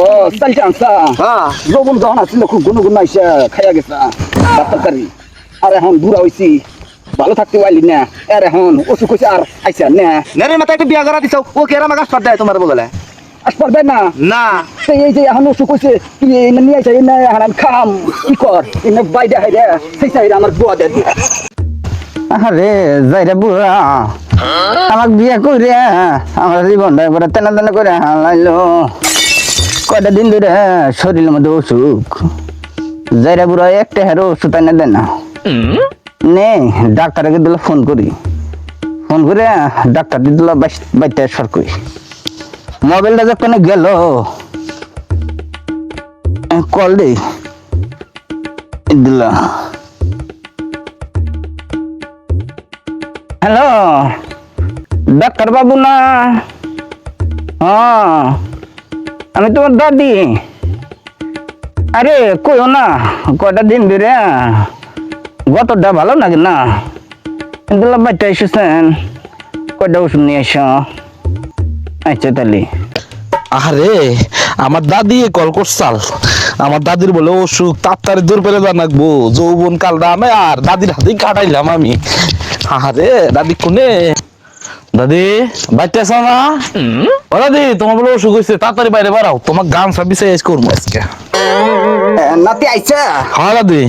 ও চালটা আনছা হ্যাঁ। লবণ যখন আসছিল খুব গুনো গুনো আইসা খাইয়া গেছা। ভাত তরকারি আর এখন বুড়া হইছি। ভালো থাকতে পারলি না। আর এখন অসুখ হয়েছে আর আইসা না। নেরে মাথা একটা বিয়া করা দিছ ও কেরা মাগাস পার দেয় তোমার বগলে আস পারবে না? না। তো এই যে এখন অসুখ হয়েছে তুই এনে নিয়ে আইসা এনে এখন আমি খাম। কি কর? এনে বাইরে হাইরে সেই সাইডে আমার বুয়া দেয় আরে যাইরা বুড়া। আমাক বিয়া করে আমার জীবনটা একবার তেনা তেনা করে হালাইলো। কয়টা দিন ধরে শরীরের মধ্যে অসুখ। যাইরা বুড়া, একটা হেরো ওষুধ এনে দেয় না। নে, ডাক্তারকে দিলে ফোন করি। ফোন করে ডাক্তার দিল বাইতে সর করি। মোবাইলটা যখন গেল? কল দে। দিল। হ্যালো ডাক্তার বাবু না। হ্যাঁ আমি তোমার দাদি। আরে, কইও না, কয়টা দিন ধরে গতটা ভালো লাগে না। কিন্তু বাচ্চা এসেছেন। কয়টা ওষুধ নিয়ে এসো। আচ্ছা তাহলে। আরে আমার দাদি কল করছাল। আমার দাদির বলে, অসুখ, তাড়াতাড়ি দূর পেলে জানাকবো যৌবন কালটা আমি আর দাদির হাতেই কাটাইলাম আমি। আরে দাদি কোনে? দাদি বাইতে আছো না ও দাদি তোমার বলে অসুখ হয়েছে তাড়াতাড়ি বাইরে বাড়াও তোমার গান সার্ভিসে এস করব আজকে। নাতি আইসা হ্যাঁ দাদি।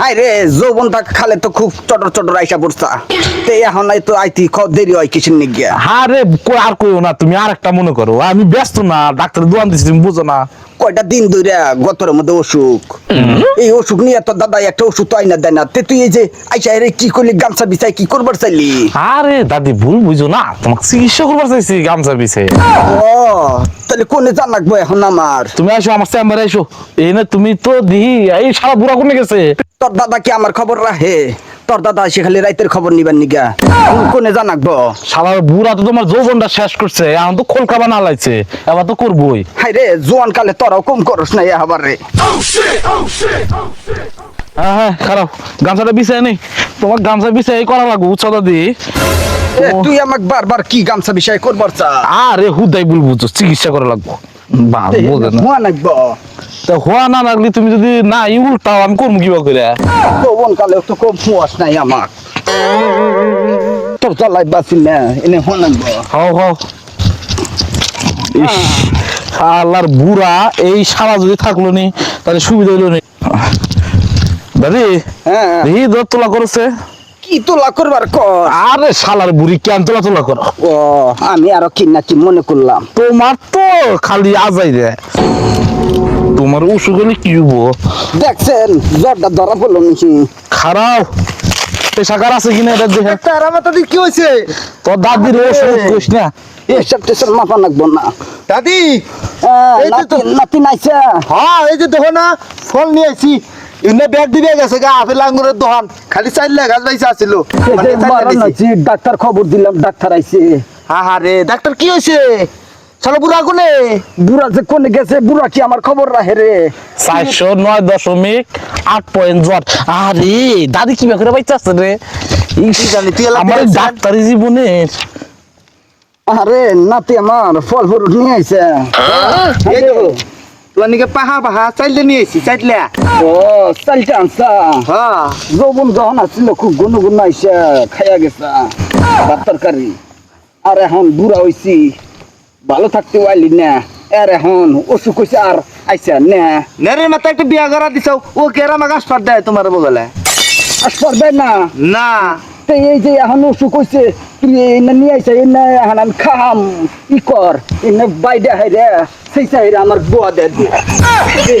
হাই রে যৌবনটা খালে তো খুব চটর চটর আইসা পড়ছা। তে এখন নাই তো আইতি খ দেরি হয় কিসের নিগিয়া আরে আর কইও না তুমি আর একটা মনে করো। আমি ব্যস্ত না ডাক্তার দোয়ান দিচ্ছি তুমি বুঝো না। কয়টা দিন ধরে গতরের মধ্যে অসুখ? এই অসুখ নিয়ে তো দাদা একটা ওষুধ তো আইনা দেয় না। তে তুই এই যে আইসা রে কি করলি গামছা বিছাই কি করবার চাইলি? আরে দাদি ভুল বুঝো না। তোমাকে চিকিৎসা করবার চাইছি গান সার্ভিসে ও তাহলে কোনে জান লাগবো এখন আমার? তুমি আসো আমার চেম্বারে এসো এই না তুমি তো দিহি এই সারা বুড়া কোনে গেছে? তোর দাদা কি আমার খবর রাহে তোর দাদা এসে খালি রাইতের খবর নিগা। কোনে জানাকবো সারা বুড়া তো তোমার যৌবনটা শেষ করছে এখন তো খোলকা বানা লাইছে এবার তো করবোই। হাই রে জোয়ান কালে তোরাও কম করস না আবার রে। হ্যাঁ হ্যাঁ খারাপ। গামছাটা বিছাই নেই তোমার গামছা বিছাই করা লাগবো দাদি এ, তুই আমাকে বারবার কি গামছা বিষয় করবার চা? আরে হুদাই বলব তো চিকিৎসা করা লাগবো। বা বোঝে না। হুয়া নাকবো তা হওয়া না লাগলে তুমি যদি না উল্টাও আমি করব কিবা করে যৌবন কালে তো কম হুয়াস নাই আমার তোর জ্বালাই বাঁচিল না এনে হুয়া নাকবো হাও হাও। আল্লাহর বুড়া এই সারা যদি থাকল নি তাহলে সুবিধা হইল নি। দাদি হ্যাঁ দর তোলা করেছে। কি তোলা করবার কর? আরে শালার বুড়ি কেন তোলা তোলা করো? ও আমি আরও কি না মনে করলাম। তোমার তো খালি আজাই রে। তোমার অসুখ হলে কি হব দেখছেন জ্বরটা ধরা পড়ল নাকি? খারাপ। পেশাকার আছে কিনা এটা দেখে? তার আমার তাদের কি হয়েছে তোর দাদির অসুখ কইস না। এসব টেসব মাথা নাকবো না। দাদি হ্যাঁ, এই তো- নাতি নাতি নাইছে। হ্যাঁ এই যে দেখো না ফল নিয়ে আইছি। ইনে দিবে গেছে গা আপেল আঙ্গুরের দোকান খালি চাইল গাছ বাইসা আছিল। মানে চাইল দিছি। ডাক্তার খবর দিলাম ডাক্তার আইছে। হা হা রে ডাক্তার কি হয়েছে চলো বুড়া কোনে? বুড়া যে কোনে গেছে বুড়া কি আমার খবর রাখে রে? চারশো নয় দশমিক আট পয়েন্ট জট আরে দাদি কি করে আসছে রে? আমার ডাক্তারি জীবনের আরে নাতি আমার ফল ফরুট নিয়ে আইছে। এই দেখো তোমার পাহা পাহা চাইলে নিয়ে আইছি চাইলে। ও চালটা আনছা। হ্যাঁ। যৌবন যখন আসছিল খুব গুন গুন আইসা খাইয়া গেছে। ভাত তরকারি। আর এখন বুড়া হইছি। ভালো থাকতে পারলি না। আর এখন অসুখ হইছে আর আইসা না। নেরে মাথা একটা বিয়া করা দিছ ও কেরা মাগাস পার দেয় তোমার বগলে? আস পারবে না? না। তো এই যে এখন অসুখ হইছে তুই এনে নিয়ে আইসা, এনে এখন আমি খাম ই কর? এনে বাইরে হাইরে, সেই সাইডে আমার বোয়া দে। দে।